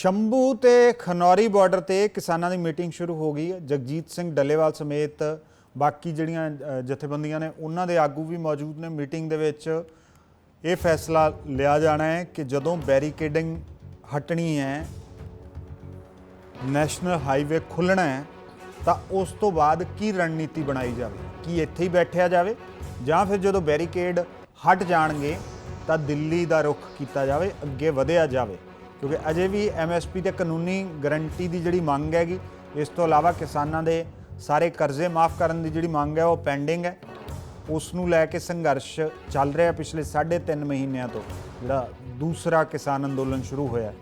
ਸ਼ੰਭੂ ਤੇ ਖਨੌਰੀ ਬਾਰਡਰ ਤੇ ਕਿਸਾਨਾਂ ਦੀ ਮੀਟਿੰਗ ਸ਼ੁਰੂ ਹੋ ਗਈ। ਹੈ ਜਗਜੀਤ ਸਿੰਘ ਡੱਲੇਵਾਲ ਸਮੇਤ ਬਾਕੀ ਜਿਹੜੀਆਂ ਜਥੇਬੰਦੀਆਂ ਨੇ, ਉਹਨਾਂ ਦੇ ਆਗੂ ਵੀ ਮੌਜੂਦ ਨੇ। ਮੀਟਿੰਗ ਦੇ ਵਿੱਚ ਇਹ ਫੈਸਲਾ ਲਿਆ ਜਾਣਾ ਹੈ ਕਿ ਜਦੋਂ ਬੈਰੀਕੇਡਿੰਗ ਹਟਣੀ ਹੈ, ਨੈਸ਼ਨਲ ਹਾਈਵੇ ਖੁੱਲਣਾ ਹੈ, ਤਾਂ ਉਸ ਤੋਂ ਬਾਅਦ ਕੀ ਰਣਨੀਤੀ ਬਣਾਈ ਜਾਵੇ? ਕੀ ਇੱਥੇ ਹੀ ਬੈਠਿਆ ਜਾਵੇ? ਜਾਂ ਫਿਰ ਜਦੋਂ ਬੈਰੀਕੇਡ ਹਟ ਜਾਣਗੇ, ਤਾਂ ਦਿੱਲੀ ਦਾ ਰੁਖ ਕੀਤਾ ਜਾਵੇ, ਅੱਗੇ ਵਧਿਆ ਜਾਵੇ। ਕਿਉਂਕਿ ਅਜੇ ਵੀ ਐਮਐਸਪੀ ਤੇ ਕਾਨੂੰਨੀ ਗਰੰਟੀ ਦੀ ਜਿਹੜੀ ਮੰਗ ਹੈਗੀ, ਇਸ ਤੋਂ ਇਲਾਵਾ ਕਿਸਾਨਾਂ ਦੇ ਸਾਰੇ ਕਰਜ਼ੇ ਮਾਫ ਕਰਨ ਦੀ ਜਿਹੜੀ ਮੰਗ ਹੈ, ਉਹ ਪੈਂਡਿੰਗ ਹੈ। ਉਸ ਨੂੰ ਲੈ ਕੇ ਸੰਘਰਸ਼ ਚੱਲ ਰਿਹਾ ਪਿਛਲੇ 3.5 ਮਹੀਨਿਆਂ ਤੋਂ, ਜਿਹੜਾ ਦੂਸਰਾ ਕਿਸਾਨ ਅੰਦੋਲਨ ਸ਼ੁਰੂ ਹੋਇਆ।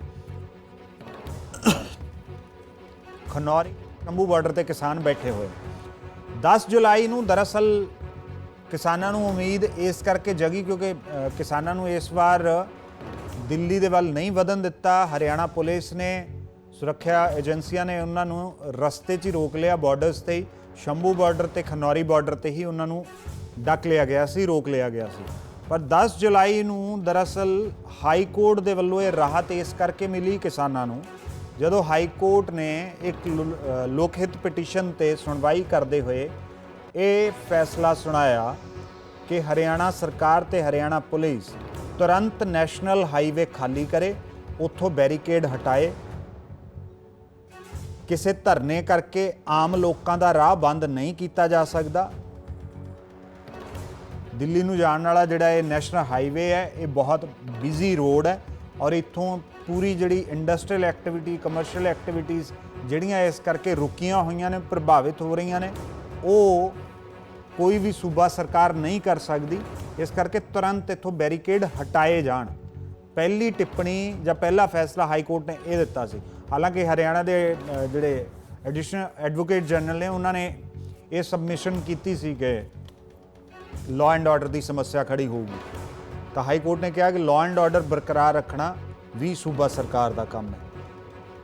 ਖਨੌਰੀ ਕੰਬੂ ਬਾਰਡਰ ਤੇ ਕਿਸਾਨ ਬੈਠੇ ਹੋਏ। 10 ਜੁਲਾਈ ਨੂੰ ਦਰਅਸਲ ਕਿਸਾਨਾਂ ਨੂੰ ਉਮੀਦ ਇਸ ਕਰਕੇ ਜਗੀ ਕਿਉਂਕਿ ਕਿਸਾਨਾਂ ਨੂੰ ਇਸ ਵਾਰ ਦਿੱਲੀ ਦੇ ਵੱਲ ਨਹੀਂ ਵਧਣ ਦਿੱਤਾ, ਹਰਿਆਣਾ ਪੁਲਿਸ ਨੇ ਸੁਰੱਖਿਆ ਏਜੰਸੀਆਂ ਨੇ ਉਹਨਾਂ ਨੂੰ ਰਸਤੇ 'ਚ ਹੀ ਰੋਕ ਲਿਆ ਬਾਰਡਰਸ ਤੇ ਹੀ। ਸ਼ੰਭੂ ਬਾਰਡਰ ਤੇ, ਖਨੌਰੀ ਬਾਰਡਰ ਤੇ ਹੀ ਉਹਨਾਂ ਨੂੰ ਡੱਕ ਲਿਆ ਗਿਆ ਸੀ, ਰੋਕ ਲਿਆ ਗਿਆ ਸੀ। ਪਰ 10 ਜੁਲਾਈ ਨੂੰ ਦਰਅਸਲ ਹਾਈ ਕੋਰਟ ਦੇ ਵੱਲੋਂ ਇਹ ਰਾਹਤ ਇਸ ਕਰਕੇ ਮਿਲੀ ਕਿਸਾਨਾਂ ਨੂੰ, ਜਦੋਂ ਹਾਈ ਕੋਰਟ ਨੇ ਇੱਕ ਲੋ- ਲੋਕ ਹਿੱਤ ਪਟੀਸ਼ਨ ਤੇ ਸੁਣਵਾਈ ਕਰਦੇ ਹੋਏ ਇਹ ਫੈਸਲਾ ਸੁਣਾਇਆ ਕਿ ਹਰਿਆਣਾ ਸਰਕਾਰ ਤੇ ਹਰਿਆਣਾ ਪੁਲਿਸ ਤੁਰੰਤ ਨੈਸ਼ਨਲ ਹਾਈਵੇ ਖਾਲੀ ਕਰੇ, ਉੱਥੋਂ ਬੈਰੀਕੇਡ ਹਟਾਏ। ਕਿਸੇ ਧਰਨੇ ਕਰਕੇ ਆਮ ਲੋਕਾਂ ਦਾ ਰਾਹ ਬੰਦ ਨਹੀਂ ਕੀਤਾ ਜਾ ਸਕਦਾ। ਦਿੱਲੀ ਨੂੰ ਜਾਣ ਵਾਲਾ ਜਿਹੜਾ ਇਹ ਨੈਸ਼ਨਲ ਹਾਈਵੇ ਹੈ, ਇਹ ਬਹੁਤ ਬਿਜ਼ੀ ਰੋਡ ਹੈ ਔਰ ਇੱਥੋਂ ਪੂਰੀ ਜਿਹੜੀ ਇੰਡਸਟਰੀਅਲ ਐਕਟੀਵਿਟੀ, ਕਮਰਸ਼ੀਅਲ ਐਕਟੀਵਿਟੀਜ਼ ਜਿਹੜੀਆਂ ਇਸ ਕਰਕੇ ਰੁਕੀਆਂ ਹੋਈਆਂ ਨੇ, ਪ੍ਰਭਾਵਿਤ ਹੋ ਰਹੀਆਂ ਨੇ, ਉਹ ਕੋਈ ਵੀ ਸੂਬਾ ਸਰਕਾਰ ਨਹੀਂ ਕਰ ਸਕਦੀ। ਇਸ ਕਰਕੇ ਤੁਰੰਤ ਇੱਥੋਂ ਬੈਰੀਕੇਡ ਹਟਾਏ ਜਾਣ। ਪਹਿਲੀ ਟਿੱਪਣੀ ਜਾਂ ਪਹਿਲਾ ਫੈਸਲਾ ਹਾਈ ਕੋਰਟ ਨੇ ਇਹ ਦਿੱਤਾ ਸੀ। ਹਾਲਾਂਕਿ ਹਰਿਆਣਾ ਦੇ ਜਿਹੜੇ ਐਡੀਸ਼ਨਲ ਐਡਵੋਕੇਟ ਜਨਰਲ ਨੇ, ਉਹਨਾਂ ਨੇ ਇਹ ਸਬਮਿਸ਼ਨ ਕੀਤੀ ਸੀ ਕਿ ਲਾਅ ਐਂਡ ਆਰਡਰ ਦੀ ਸਮੱਸਿਆ ਖੜੀ ਹੋਊਗੀ। ਤਾਂ ਹਾਈ ਕੋਰਟ ਨੇ ਕਿਹਾ ਕਿ ਲਾਅ ਐਂਡ ਆਰਡਰ ਬਰਕਰਾਰ ਰੱਖਣਾ ਵੀ ਸੂਬਾ ਸਰਕਾਰ ਦਾ ਕੰਮ ਹੈ।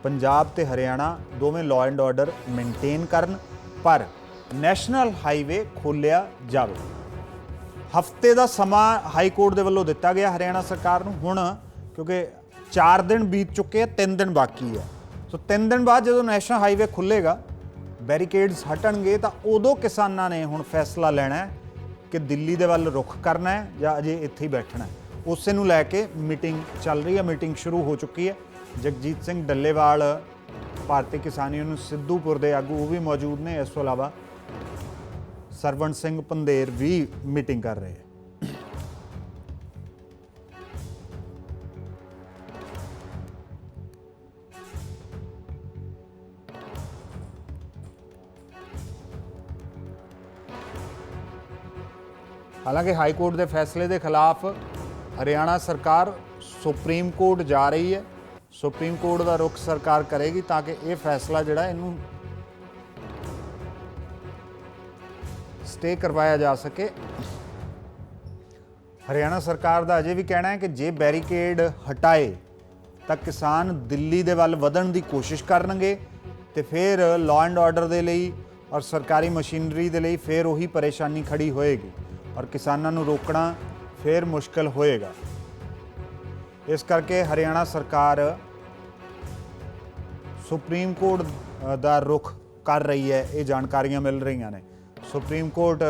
ਪੰਜਾਬ ਤੇ ਹਰਿਆਣਾ ਦੋਵੇਂ ਲਾਅ ਐਂਡ ਆਰਡਰ ਮੇਨਟੇਨ ਕਰਨ, ਪਰ ਨੈਸ਼ਨਲ ਹਾਈਵੇ ਖੋਲਿਆ ਜਾਵੇ। ਹਫ਼ਤੇ ਦਾ ਸਮਾਂ ਹਾਈ ਕੋਰਟ ਦੇ ਵੱਲੋਂ ਦਿੱਤਾ ਗਿਆ ਹਰਿਆਣਾ ਸਰਕਾਰ ਨੂੰ। ਹੁਣ ਕਿਉਂਕਿ 4 ਦਿਨ ਬੀਤ ਚੁੱਕੇ ਆ 3 ਦਿਨ ਬਾਕੀ ਹੈ ਸੋ 3 ਦਿਨ ਬਾਅਦ ਜਦੋਂ ਨੈਸ਼ਨਲ ਹਾਈਵੇ ਖੁੱਲੇਗਾ ਬੈਰੀਕੇਡਸ ਹਟਣਗੇ, ਤਾਂ ਉਦੋਂ ਕਿਸਾਨਾਂ ਨੇ ਹੁਣ ਫੈਸਲਾ ਲੈਣਾ ਹੈ ਕਿ ਦਿੱਲੀ ਦੇ ਵੱਲ ਰੁਖ ਕਰਨਾ ਹੈ ਜਾਂ ਅਜੇ ਇੱਥੇ ਹੀ ਬੈਠਣਾ ਹੈ। ਉਸੇ ਨੂੰ ਲੈ ਕੇ ਮੀਟਿੰਗ ਚੱਲ ਰਹੀ ਹੈ, ਮੀਟਿੰਗ ਸ਼ੁਰੂ ਹੋ ਚੁੱਕੀ ਹੈ। ਜਗਜੀਤ ਸਿੰਘ ਡੱਲੇਵਾਲ, ਭਾਰਤੀ ਕਿਸਾਨ ਯੂਨੀਅਨ ਸਿੱਧੂਪੁਰ ਦੇ ਆਗੂ, ਉਹ ਵੀ ਮੌਜੂਦ ਨੇ। ਇਸ ਤੋਂ ਇਲਾਵਾ ਸਰਵਣ ਸਿੰਘ ਪੰਦੇਰ ਵੀ ਮੀਟਿੰਗ ਕਰ ਰਹੇ ਹੈ। ਹਾਲਾਂਕਿ ਹਾਈ ਕੋਰਟ ਦੇ ਫੈਸਲੇ ਦੇ ਖਿਲਾਫ ਹਰਿਆਣਾ ਸਰਕਾਰ ਸੁਪਰੀਮ ਕੋਰਟ ਜਾ ਰਹੀ ਹੈ। ਸੁਪਰੀਮ ਕੋਰਟ ਦਾ ਰੁਖ ਸਰਕਾਰ ਕਰੇਗੀ ਤਾਂ ਕਿ ਇਹ ਫੈਸਲਾ ਜਿਹੜਾ ਇਹਨੂੰ ਸਟੇ ਕਰਵਾਇਆ ਜਾ ਸਕੇ। ਹਰਿਆਣਾ ਸਰਕਾਰ ਦਾ ਅਜੇ ਵੀ ਕਹਿਣਾ ਹੈ ਕਿ ਜੇ ਬੈਰੀਕੇਡ ਹਟਾਏ, ਤਾਂ ਕਿਸਾਨ ਦਿੱਲੀ ਦੇ ਵੱਲ ਵਧਣ ਦੀ ਕੋਸ਼ਿਸ਼ ਕਰਨਗੇ ਤੇ ਫਿਰ ਲਾਅ ਐਂਡ ਆਰਡਰ ਦੇ ਲਈ ਔਰ ਸਰਕਾਰੀ ਮਸ਼ੀਨਰੀ ਦੇ ਲਈ ਫਿਰ ਉਹੀ ਪਰੇਸ਼ਾਨੀ ਖੜੀ ਹੋਏਗੀ ਔਰ ਕਿਸਾਨਾਂ ਨੂੰ ਰੋਕਣਾ ਫਿਰ ਮੁਸ਼ਕਲ ਹੋਏਗਾ। ਇਸ ਕਰਕੇ ਹਰਿਆਣਾ ਸਰਕਾਰ ਸੁਪਰੀਮ ਕੋਰਟ ਦਾ ਰੁਖ ਕਰ ਰਹੀ ਹੈ। ਇਹ ਜਾਣਕਾਰੀਆਂ ਮਿਲ ਰਹੀਆਂ ਨੇ। ਸੁਪਰੀਮ ਕੋਰਟ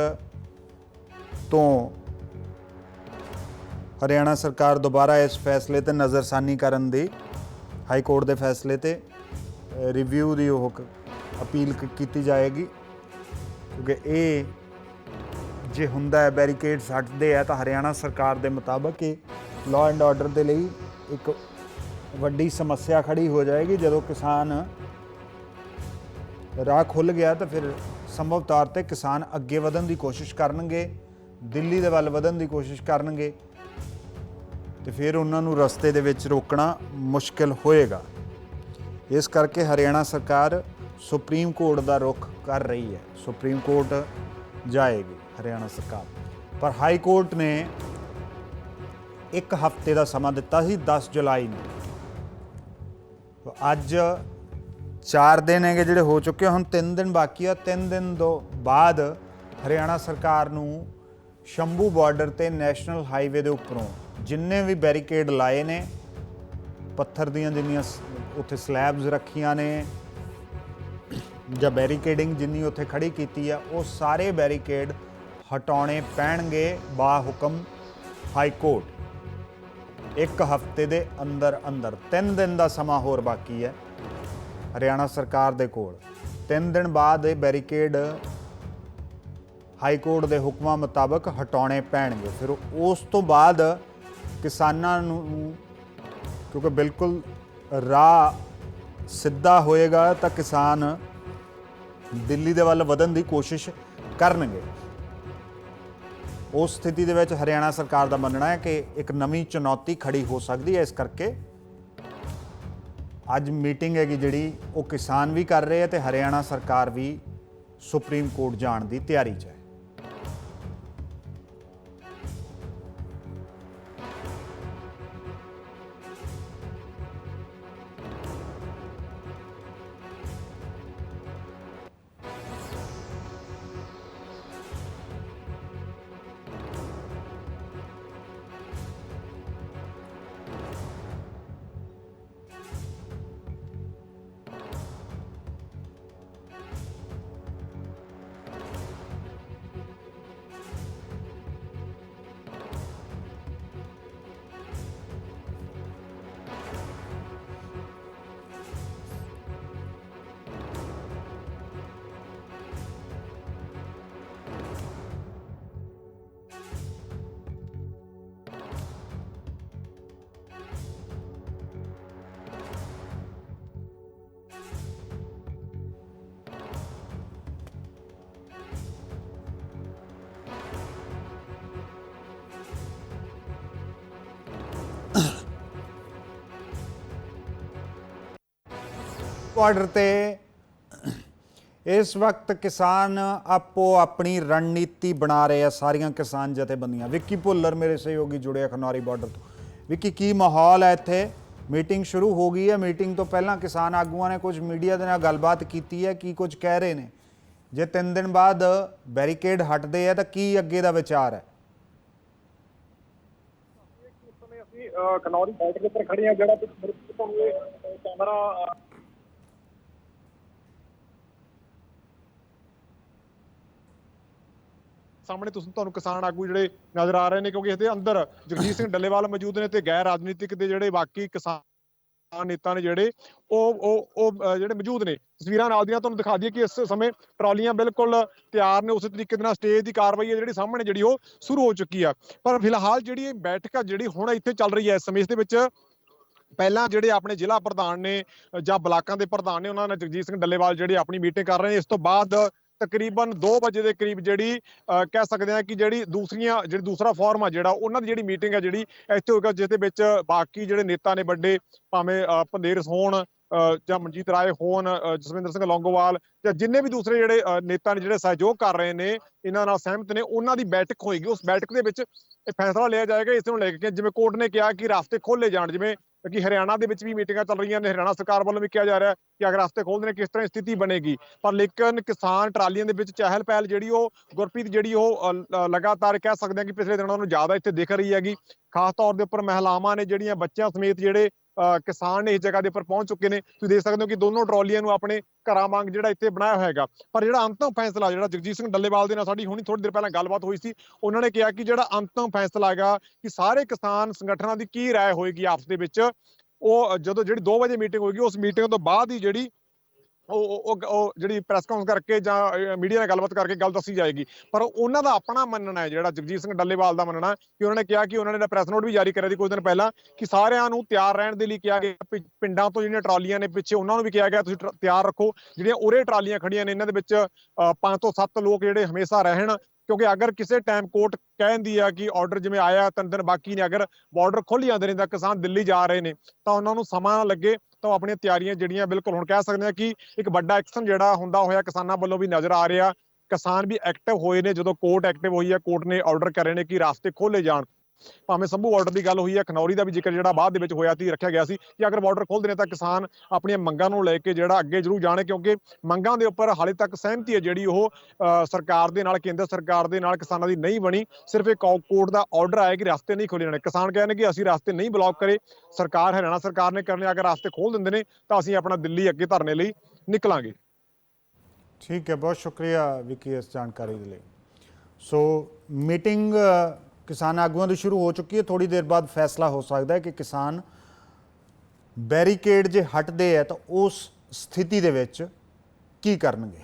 ਤੋਂ ਹਰਿਆਣਾ ਸਰਕਾਰ ਦੁਬਾਰਾ ਇਸ ਫੈਸਲੇ ਤੇ ਨਜ਼ਰਸਾਨੀ ਕਰਨ ਦੀ, ਹਾਈ ਕੋਰਟ ਦੇ ਫੈਸਲੇ ਤੇ ਰਿਵਿਊ ਦੀ ਉਹ ਅਪੀਲ ਕੀਤੀ ਜਾਏਗੀ। ਕਿਉਂਕਿ ਇਹ ਜੇ ਹੁੰਦਾ ਹੈ ਬੈਰੀਕੇਡਸ ਹਟਦੇ ਆ, ਤਾਂ ਹਰਿਆਣਾ ਸਰਕਾਰ ਦੇ ਮੁਤਾਬਕ ਇਹ ਲਾਅ ਐਂਡ ਆਰਡਰ ਦੇ ਲਈ ਇੱਕ ਵੱਡੀ ਸਮੱਸਿਆ ਖੜੀ ਹੋ ਜਾਏਗੀ। ਜਦੋਂ ਕਿਸਾਨ ਰਾਹ ਖੁੱਲ ਗਿਆ ਤਾਂ ਫਿਰ ਸੰਭਵ ਤੌਰ ਤੇ ਕਿਸਾਨ ਅੱਗੇ ਵਧਣ ਦੀ ਕੋਸ਼ਿਸ਼ ਕਰਨਗੇ, ਦਿੱਲੀ ਦੇ ਵੱਲ ਵਧਣ ਦੀ ਕੋਸ਼ਿਸ਼ ਕਰਨਗੇ, ਤੇ ਫਿਰ ਉਹਨਾਂ ਨੂੰ ਰਸਤੇ ਦੇ ਵਿੱਚ ਰੋਕਣਾ ਮੁਸ਼ਕਲ ਹੋਏਗਾ। ਇਸ ਕਰਕੇ ਹਰਿਆਣਾ ਸਰਕਾਰ ਸੁਪਰੀਮ ਕੋਰਟ ਦਾ ਰੁਖ ਕਰ ਰਹੀ ਹੈ। ਸੁਪਰੀਮ ਕੋਰਟ ਜਾਏਗੀ ਹਰਿਆਣਾ ਸਰਕਾਰ। ਪਰ ਹਾਈ ਕੋਰਟ ਨੇ ਇੱਕ ਹਫ਼ਤੇ ਦਾ ਸਮਾਂ ਦਿੱਤਾ ਸੀ 10 ਜੁਲਾਈ ਨੂੰ। ਅੱਜ 4 ਦਿਨ ਹੈਗੇ ਜਿਹੜੇ ਹੋ ਚੁੱਕੇ ਹੁਣ 3 ਦਿਨ ਬਾਕੀ ਆ। 3 ਦਿਨ ਤੋਂ ਬਾਅਦ ਹਰਿਆਣਾ ਸਰਕਾਰ ਨੂੰ ਸ਼ੰਭੂ ਬਾਰਡਰ ਤੇ ਨੈਸ਼ਨਲ ਹਾਈਵੇ ਦੇ ਉੱਪਰੋਂ ਜਿੰਨੇ ਵੀ ਬੈਰੀਕੇਡ ਲਾਏ ਨੇ, ਪੱਥਰ ਦੀਆਂ ਜਿੰਨੀਆਂ ਸ- ਉੱਥੇ ਸਲੈਬਸ ਰੱਖੀਆਂ ਨੇ ਜਾਂ ਬੈਰੀਕੇਡਿੰਗ ਜਿੰਨੀ ਉੱਥੇ ਖੜੀ ਕੀਤੀ ਆ, ਉਹ ਸਾਰੇ ਬੈਰੀਕੇਡ ਹਟਾਉਣੇ ਪੈਣਗੇ ਬਾ ਹੁਕਮ ਹਾਈ ਕੋਰਟ ਇੱਕ ਹਫ਼ਤੇ ਦੇ ਅੰਦਰ ਅੰਦਰ 3 ਦਿਨ ਦਾ ਸਮਾਂ ਹੋਰ ਬਾਕੀ ਹੈ। ਹਰਿਆਣਾ ਸਰਕਾਰ ਦੇ ਕੋਲ। 3 ਦਿਨ ਬਾਅਦ ਇਹ ਬੈਰੀਕੇਡ ਹਾਈ ਕੋਰਟ ਦੇ ਹੁਕਮਾਂ ਮੁਤਾਬਕ ਹਟਾਉਣੇ ਪੈਣਗੇ। ਫਿਰ ਉਸ ਤੋਂ ਬਾਅਦ ਕਿਸਾਨਾਂ ਨੂੰ ਕਿਉਂਕਿ ਬਿਲਕੁਲ ਰਾਹ ਸਿੱਧਾ ਹੋਏਗਾ ਤਾਂ ਕਿਸਾਨ ਦਿੱਲੀ ਦੇ ਵੱਲ ਵਧਣ ਦੀ ਕੋਸ਼ਿਸ਼ ਕਰਨਗੇ। ਉਸ ਸਥਿਤੀ ਦੇ ਵਿੱਚ ਹਰਿਆਣਾ ਸਰਕਾਰ ਦਾ ਮੰਨਣਾ ਹੈ ਕਿ ਇੱਕ ਨਵੀਂ ਚੁਣੌਤੀ ਖੜੀ ਹੋ ਸਕਦੀ ਹੈ। ਇਸ ਕਰਕੇ ਅੱਜ ਮੀਟਿੰਗ ਹੈਗੀ ਜਿਹੜੀ ਉਹ ਕਿਸਾਨ ਵੀ ਕਰ ਰਹੇ ਹੈ ਤੇ ਹਰਿਆਣਾ ਸਰਕਾਰ ਵੀ ਸੁਪਰੀਮ ਕੋਰਟ ਜਾਣ ਦੀ ਤਿਆਰੀ 'ਚ ਹੈ। ਬਾਰਡਰ ਤੇ ਇਸ ਵਕਤ ਕਿਸਾਨ ਆਪੋ ਆਪਣੀ ਰਣਨੀਤੀ ਬਣਾ ਰਹੇ ਆ, ਸਾਰੀਆਂ ਕਿਸਾਨ ਜਥੇਬੰਦੀਆਂ। ਵਿੱਕੀ ਭੁੱਲਰ ਮੇਰੇ ਸਹਿਯੋਗੀ ਜੁੜੇ ਖਨੌਰੀ ਬਾਰਡਰ ਤੋਂ। ਵਿੱਕੀ, ਕੀ ਮਾਹੌਲ ਹੈ ਇੱਥੇ? ਮੀਟਿੰਗ ਸ਼ੁਰੂ ਹੋ ਗਈ ਹੈ। ਮੀਟਿੰਗ ਤੋਂ ਪਹਿਲਾਂ ਕਿਸਾਨ ਆਗੂਆਂ ਨੇ ਕੁਝ ਮੀਡੀਆ ਦੇ ਨਾਲ ਗੱਲਬਾਤ ਕੀਤੀ ਹੈ, ਕੀ ਕੁਝ ਕਹਿ ਰਹੇ ਨੇ? ਜੇ 3 ਦਿਨ ਬਾਅਦ ਬੈਰੀਕੇਡ ਹਟਦੇ ਆ, ਤਾਂ ਕੀ ਅੱਗੇ ਦਾ ਵਿਚਾਰ ਹੈ? ਇਸ ਸਮੇਂ ਅਸੀਂ ਕਨੌਰੀ ਬਾਰਡਰ ਦੇ ਉੱਪਰ ਖੜੇ ਹਾਂ, ਜਿਹੜਾ ਤੁਹਾਨੂੰ ਕੈਮਰਾ ਸਾਹਮਣੇ ਤੁਸੀਂ ਤੁਹਾਨੂੰ ਕਿਸਾਨ ਆਗੂ ਜਿਹੜੇ ਨਜ਼ਰ ਆ ਰਹੇ ਨੇ, ਕਿਉਂਕਿ ਇਸ ਦੇ ਅੰਦਰ ਜਗਜੀਤ ਸਿੰਘ ਡੱਲੇਵਾਲ ਮੌਜੂਦ ਨੇ ਤੇ ਗੈਰ ਰਾਜਨੀਤਿਕ ਦੇ ਜਿਹੜੇ ਬਾਕੀ ਕਿਸਾਨ ਨੇਤਾ ਨੇ ਜਿਹੜੇ, ਉਹ ਉਹ ਉਹ ਜਿਹੜੇ ਮੌਜੂਦ ਨੇ। ਤਸਵੀਰਾਂ ਨਾਲ ਦੀਆਂ ਤੁਹਾਨੂੰ ਦਿਖਾ ਦਈਏ ਕਿ ਇਸ ਸਮੇਂ ਟਰਾਲੀਆਂ ਬਿਲਕੁਲ ਤਿਆਰ ਨੇ, ਉਸੇ ਤਰੀਕੇ ਦੇ ਨਾਲ ਸਟੇਜ ਦੀ ਕਾਰਵਾਈ ਹੈ ਜਿਹੜੀ ਸਾਹਮਣੇ ਜਿਹੜੀ ਉਹ ਸ਼ੁਰੂ ਹੋ ਚੁੱਕੀ ਆ। ਪਰ ਫਿਲਹਾਲ ਜਿਹੜੀ ਇਹ ਬੈਠਕ ਆ, ਜਿਹੜੀ ਹੁਣ ਇੱਥੇ ਚੱਲ ਰਹੀ ਹੈ, ਇਸ ਸਮੇਂ ਇਸ ਦੇ ਵਿੱਚ ਪਹਿਲਾਂ ਜਿਹੜੇ ਆਪਣੇ ਜ਼ਿਲ੍ਹਾ ਪ੍ਰਧਾਨ ਨੇ ਜਾਂ ਬਲਾਕਾਂ ਦੇ ਪ੍ਰਧਾਨ ਨੇ, ਉਹਨਾਂ ਨਾਲ ਜਗਜੀਤ ਸਿੰਘ ਡੱਲੇਵਾਲ ਜਿਹੜੇ ਆਪਣੀ ਮੀਟਿੰਗ ਕਰ ਰਹੇ ਨੇ, ਇਸ ਤੋਂ ਬਾਅਦ ਤਕਰੀਬਨ 2 ਵਜੇ ਦੇ ਕਰੀਬ ਜਿਹੜੀ ਅ, ਕਹਿ ਸਕਦੇ ਆ ਕਿ ਜਿਹੜੀ ਦੂਸਰੀਆਂ ਜਿਹੜੀ ਦੂਸਰਾ ਫੋਰਮ ਆ ਜਿਹੜਾ ਉਹਨਾਂ ਦੀ ਜਿਹੜੀ ਮੀਟਿੰਗ ਆ ਜਿਹੜੀ ਇੱਥੇ ਹੋਏਗਾ ਜਿਸ ਦੇ ਵਿੱਚ ਬਾਕੀ ਜਿਹੜੇ ਨੇਤਾ ਨੇ ਵੱਡੇ ਭਾਵੇਂ ਅ, ਪੰਦੇਰਸ ਹੋਣ ਅ, ਜਾਂ ਮਨਜੀਤ ਰਾਏ ਹੋਣ ਜਸਵਿੰਦਰ ਸਿੰਘ ਲੌਂਗੋਵਾਲ ਜਾਂ ਜਿੰਨੇ ਵੀ ਦੂਸਰੇ ਜਿਹੜੇ ਨੇਤਾ ਨੇ ਜਿਹੜੇ ਸਹਿਯੋਗ ਕਰ ਰਹੇ ਨੇ ਇਹਨਾਂ ਨਾਲ ਸਹਿਮਤ ਨੇ ਉਹਨਾਂ ਦੀ ਬੈਠਕ ਹੋਏਗੀ। ਉਸ ਬੈਠਕ ਦੇ ਵਿੱਚ ਇਹ ਫੈਸਲਾ ਲਿਆ ਜਾਏਗਾ ਇਸ ਨੂੰ ਲੈ ਕੇ ਜਿਵੇਂ ਕੋਰਟ ਨੇ ਕਿਹਾ ਕਿ ਰਸਤੇ ਖੋਲੇ ਜਾਣ ਜਿਵੇਂ ਕਿਉਂਕਿ ਹਰਿਆਣਾ ਦੇ ਵਿੱਚ ਵੀ ਮੀਟਿੰਗਾਂ ਚੱਲ ਰਹੀਆਂ ਨੇ, ਹਰਿਆਣਾ ਸਰਕਾਰ ਵੱਲੋਂ ਵੀ ਕਿਹਾ ਜਾ ਰਿਹਾ ਕਿ ਅਗਰ ਰਸਤੇ ਖੋਲਦੇ ਨੇ, ਕਿਸ ਤਰ੍ਹਾਂ ਸਥਿਤੀ ਬਣੇਗੀ? ਪਰ ਲੇਕਿਨ ਕਿਸਾਨ ਟਰਾਲੀਆਂ ਦੇ ਵਿੱਚ ਚਹਿਲ ਪਹਿਲ ਜਿਹੜੀ ਉਹ, ਗੁਰਪ੍ਰੀਤ ਜਿਹੜੀ ਉਹ ਲਗਾਤਾਰ ਕਹਿ ਸਕਦੇ ਹਾਂ ਕਿ ਪਿਛਲੇ ਦਿਨਾਂ ਨੂੰ ਜ਼ਿਆਦਾ ਇੱਥੇ ਦਿਖ ਰਹੀ ਹੈਗੀ। ਖਾਸ ਤੌਰ ਦੇ ਉੱਪਰ ਮਹਿਲਾਵਾਂ ਨੇ ਜਿਹੜੀਆਂ ਬੱਚਿਆਂ ਸਮੇਤ ਜਿਹੜੇ ਕਿਸਾਨ ਨੇ ਇਸ ਜਗ੍ਹਾ ਦੇ ਉੱਪਰ ਪਹੁੰਚ ਚੁੱਕੇ ਨੇ। ਤੁਸੀਂ ਦੇਖ ਸਕਦੇ ਹੋ ਕਿ ਦੋਨੋਂ ਟਰਾਲੀਆਂ ਨੂੰ ਆਪਣੇ ਘਰਾਂ ਵਾਂਗ ਜਿਹੜਾ ਇੱਥੇ ਬਣਾਇਆ ਹੋਇਆ ਹੈਗਾ। ਪਰ ਜਿਹੜਾ ਅੰਤਮ ਫੈਸਲਾ, ਜਿਹੜਾ ਜਗਜੀਤ ਸਿੰਘ ਡੱਲੇਵਾਲ ਦੇ ਨਾਲ ਸਾਡੀ ਹੁਣੀ ਥੋੜੀ ਦੇਰ ਪਹਿਲਾਂ ਗੱਲਬਾਤ ਹੋਈ ਸੀ, ਉਹਨਾਂ ਨੇ ਕਿਹਾ ਕਿ ਜਿਹੜਾ ਅੰਤਮ ਫੈਸਲਾ ਹੈਗਾ ਕਿ ਸਾਰੇ ਕਿਸਾਨ ਸੰਗਠਨਾਂ ਦੀ ਕੀ ਰਾਏ ਹੋਏਗੀ ਆਪਸ ਦੇ ਵਿੱਚ, ਉਹ ਜਦੋਂ ਜਿਹੜੀ 2 ਵਜੇ ਮੀਟਿੰਗ ਹੋਏਗੀ, ਉਸ ਮੀਟਿੰਗ ਤੋਂ ਬਾਅਦ ਹੀ ਜਿਹੜੀ ਉਹ, ਉਹ- ਜਿਹੜੀ ਪ੍ਰੈਸ ਕਾਨਫਰੰਸ ਕਰਕੇ ਜਾਂ ਮੀਡੀਆ ਨਾਲ ਗੱਲਬਾਤ ਕਰਕੇ ਗੱਲ ਦੱਸੀ ਜਾਏਗੀ। ਪਰ ਉਹਨਾਂ ਦਾ ਆਪਣਾ ਮੰਨਣਾ ਹੈ, ਜਿਹੜਾ ਜਗਜੀਤ ਸਿੰਘ ਡੱਲੇਵਾਲ ਦਾ ਮੰਨਣਾ ਕਿ ਉਹਨਾਂ ਨੇ ਕਿਹਾ ਕਿ ਉਹਨਾਂ ਨੇ ਪ੍ਰੈਸ ਨੋਟ ਵੀ ਜਾਰੀ ਕਰਿਆ ਸੀ ਕੁਝ ਦਿਨ ਪਹਿਲਾਂ ਕਿ ਸਾਰਿਆਂ ਨੂੰ ਤਿਆਰ ਰਹਿਣ ਦੇ ਲਈ ਕਿਹਾ ਗਿਆ ਪਿੰਡਾਂ ਤੋਂ ਜਿਹੜੀਆਂ ਟਰਾਲੀਆਂ ਨੇ ਪਿੱਛੇ ਉਹਨਾਂ ਨੂੰ ਵੀ ਕਿਹਾ ਗਿਆ, ਤੁਸੀਂ ਤਿਆਰ ਰੱਖੋ। ਜਿਹੜੀਆਂ ਉਰੇ ਟਰਾਲੀਆਂ ਖੜੀਆਂ ਨੇ, ਇਹਨਾਂ ਦੇ ਵਿੱਚ 5 ਤੋਂ 7 ਲੋਕ ਜਿਹੜੇ ਹਮੇਸ਼ਾ ਰਹਿਣ ਕਿਉਂਕਿ ਅਗਰ ਕਿਸੇ ਟਾਈਮ ਕੋਰਟ ਕਹਿੰਦੀ ਆ ਕਿ ਆਰਡਰ ਜਿਵੇਂ ਆਇਆ ਤਿੰਨ ਦਿਨ ਬਾਕੀ ਨੇ, ਅਗਰ ਬਾਰਡਰ ਖੁੱਲ ਜਾਂਦੇ ਨੇ ਤਾਂ ਕਿਸਾਨ ਦਿੱਲੀ ਜਾ ਰਹੇ ਨੇ, ਤਾਂ ਉਹਨਾਂ ਨੂੰ ਸਮਾਂ ਨਾ ਲੱਗੇ, ਤਾਂ ਉਹ ਆਪਣੀਆਂ ਤਿਆਰੀਆਂ ਜਿਹੜੀਆਂ ਬਿਲਕੁਲ ਹੁਣ ਕਹਿ ਸਕਦੇ ਆ ਕਿ ਇੱਕ ਵੱਡਾ ਐਕਸ਼ਨ ਜਿਹੜਾ ਹੁੰਦਾ ਹੋਇਆ ਕਿਸਾਨਾਂ ਵੱਲੋਂ ਵੀ ਨਜ਼ਰ ਆ ਰਿਹਾ। ਕਿਸਾਨ ਵੀ ਐਕਟਿਵ ਹੋਏ ਨੇ ਜਦੋਂ ਕੋਰਟ ਐਕਟਿਵ ਹੋਈ ਹੈ ਕੋਰਟ ਨੇ ਆਰਡਰ ਕਰੇ ਨੇ ਕਿ ਰਾਸਤੇ ਖੋਲੇ ਜਾਣ। ਭਾਵੇਂ ਸੰਭੂ ਬਾਰਡਰ ਦੀ ਗੱਲ ਹੋਈ ਹੈ, ਖਨੌਰੀ ਦਾ ਵੀ ਜ਼ਿਕਰ ਜਿਹੜਾ ਬਾਅਦ ਦੇ ਵਿੱਚ ਹੋਇਆ ਸੀ, ਰੱਖਿਆ ਗਿਆ ਸੀ ਕਿ ਅਗਰ ਬਾਰਡਰ ਖੋਲ੍ਹਦੇ ਨੇ ਤਾਂ ਕਿਸਾਨ ਆਪਣੀਆਂ ਮੰਗਾਂ ਨੂੰ ਲੈ ਕੇ ਜਿਹੜਾ ਅੱਗੇ ਜ਼ਰੂਰ ਜਾਣ ਕਿਉਂਕਿ ਮੰਗਾਂ ਦੇ ਉੱਪਰ ਹਾਲੇ ਤੱਕ ਸਹਿਮਤੀ ਹੈ ਜਿਹੜੀ ਉਹ ਸਰਕਾਰ ਦੇ ਨਾਲ, ਕੇਂਦਰ ਸਰਕਾਰ ਦੇ ਨਾਲ ਕਿਸਾਨਾਂ ਦੀ ਨਹੀਂ ਬਣੀ। ਸਿਰਫ ਇੱਕ ਕੋਰਟ ਦਾ ਆਰਡਰ ਆਇਆ ਕਿ ਰਸਤੇ ਨਹੀਂ ਖੋਲ੍ਹੇ ਜਾਣੇ। ਕਿਸਾਨ ਕਹਿੰਦੇ ਕਿ ਅਸੀਂ ਰਸਤੇ ਨਹੀਂ ਬਲੌਕ ਕਰੇ। ਸਰਕਾਰ, ਹਰਿਆਣਾ ਸਰਕਾਰ ਨੇ ਕਰਨੇ ਅਗਰ ਰਸਤੇ ਖੋਲ ਦਿੰਦੇ ਨੇ, ਤਾਂ ਅਸੀਂ ਆਪਣਾ ਦਿੱਲੀ ਅੱਗੇ ਧਰਨੇ ਲਈ ਨਿਕਲਾਂਗੇ। ਠੀਕ ਹੈ, ਬਹੁਤ ਸ਼ੁਕਰੀਆ ਵਿਕੀ ਇਸ ਜਾਣਕਾਰੀ ਦੇ ਲਈ। ਸੋ ਮੀਟਿੰਗ ਕਿਸਾਨ ਆਗੂਆਂ ਦੀ ਸ਼ੁਰੂ ਹੋ ਚੁੱਕੀ ਹੈ। ਥੋੜੀ ਦੇਰ ਬਾਅਦ ਫੈਸਲਾ ਹੋ ਸਕਦਾ ਹੈ ਕਿ ਕਿਸਾਨ ਬੈਰੀਕੇਡ ਜੇ ਹਟਦੇ ਹੈ ਤਾਂ ਉਸ ਸਥਿਤੀ ਦੇ ਵਿੱਚ ਕੀ ਕਰਨਗੇ?